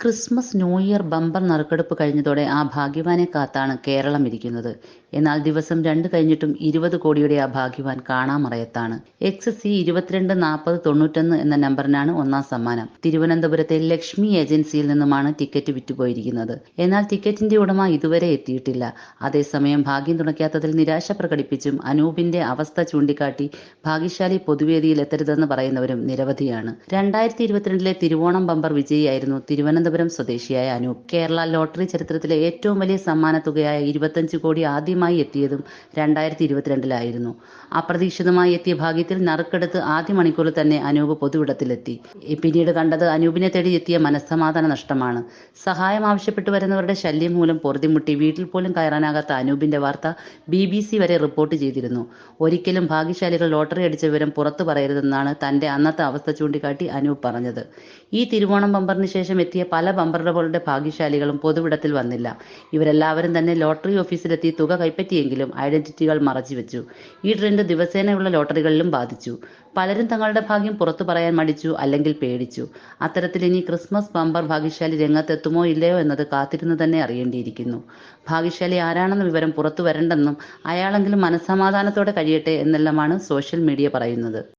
Christmas new year bumper നറുക്കെടുപ്പ് കഴിഞ്ഞതോടെ ആ ഭാഗ്യവാനെ കാത്താണ് കേരളം ഇരിക്കുന്നത്. എന്നാൽ ദിവസം രണ്ട് കഴിഞ്ഞിട്ടും ഇരുപത് കോടിയുടെ ആ ഭാഗ്യവാൻ കാണാമറയത്താണ്. എക്സ് സി ഇരുപത്തിരണ്ട് നാൽപ്പത് തൊണ്ണൂറ്റൊന്ന് എന്ന നമ്പറിനാണ് ഒന്നാം സമ്മാനം. തിരുവനന്തപുരത്തെ ലക്ഷ്മി ഏജൻസിയിൽ നിന്നുമാണ് ടിക്കറ്റ് വിറ്റുപോയിരിക്കുന്നത്. എന്നാൽ ടിക്കറ്റിന്റെ ഉടമ ഇതുവരെ എത്തിയിട്ടില്ല. അതേസമയം ഭാഗ്യം തുണയ്ക്കാത്തതിൽ നിരാശ പ്രകടിപ്പിച്ചും അനൂപിന്റെ അവസ്ഥ ചൂണ്ടിക്കാട്ടി ഭാഗ്യശാലി പൊതുവേദിയിൽ എത്തരുതെന്ന് പറയുന്നവരും നിരവധിയാണ്. രണ്ടായിരത്തി ഇരുപത്തിരണ്ടിലെ തിരുവോണം ബമ്പർ വിജയിയായിരുന്നു തിരുവനന്തപുരം സ്വദേശിയായ അനൂപ് കേരള ലോട്ടറി ചരിത്രത്തിലെ ഏറ്റവും വലിയ സമ്മാന തുകയായ ഇരുപത്തഞ്ച് കോടി ആദ്യമായി എത്തിയതും രണ്ടായിരത്തി ഇരുപത്തിരണ്ടിലായിരുന്നു അപ്രതീക്ഷിതമായി എത്തിയ ഭാഗ്യത്തിൽ നറുക്കെടുത്ത് ആദ്യ മണിക്കൂറിൽ തന്നെ അനൂപ് പൊതുവിടത്തിലെത്തി. പിന്നീട് കണ്ടത് അനൂപിനെ തേടി എത്തിയ മനസ്സമാധാന നഷ്ടമാണ്. സഹായം ആവശ്യപ്പെട്ടു വരുന്നവരുടെ ശല്യം മൂലം പൊറുതിമുട്ടി വീട്ടിൽ പോലും കയറാനാകാത്ത അനൂപിന്റെ വാർത്ത ബി ബി സി വരെ റിപ്പോർട്ട് ചെയ്തിരുന്നു. ഒരിക്കലും ഭാഗ്യശാലികൾ ലോട്ടറി അടിച്ച വിവരം പുറത്തു പറയരുതെന്നാണ് തന്റെ അന്നത്തെ അവസ്ഥ ചൂണ്ടിക്കാട്ടി അനൂപ് പറഞ്ഞത്. ഈ തിരുവോണം ബമ്പറിന് ശേഷം എത്തിയ പല ബമ്പറുകളുടെ ഭാഗ്യശാലികളും പൊതുവിടത്തിൽ വന്നില്ല. ഇവരെല്ലാവരും തന്നെ ലോട്ടറി ഓഫീസിലെത്തി തുക കൈപ്പറ്റിയെങ്കിലും ഐഡന്റിറ്റികൾ മറച്ചുവെച്ചു. ഈ ട്രെൻഡ് ദിവസേനയുള്ള ലോട്ടറികളിലും ബാധിച്ചു. പലരും തങ്ങളുടെ ഭാഗ്യം പുറത്തു പറയാൻ മടിച്ചു അല്ലെങ്കിൽ പേടിച്ചു. അത്തരത്തിൽ ഇനി ക്രിസ്മസ് ബമ്പർ ഭാഗ്യശാലി രംഗത്തെത്തുമോ ഇല്ലയോ എന്നത് കാത്തിരുന്ന് തന്നെ അറിയേണ്ടിയിരിക്കുന്നു. ഭാഗ്യശാലി ആരാണെന്ന വിവരം പുറത്തു വരണ്ടെന്നും അയാളെങ്കിലും മനസ്സമാധാനത്തോടെ കഴിയട്ടെ എന്നെല്ലാമാണ് സോഷ്യൽ മീഡിയ പറയുന്നത്.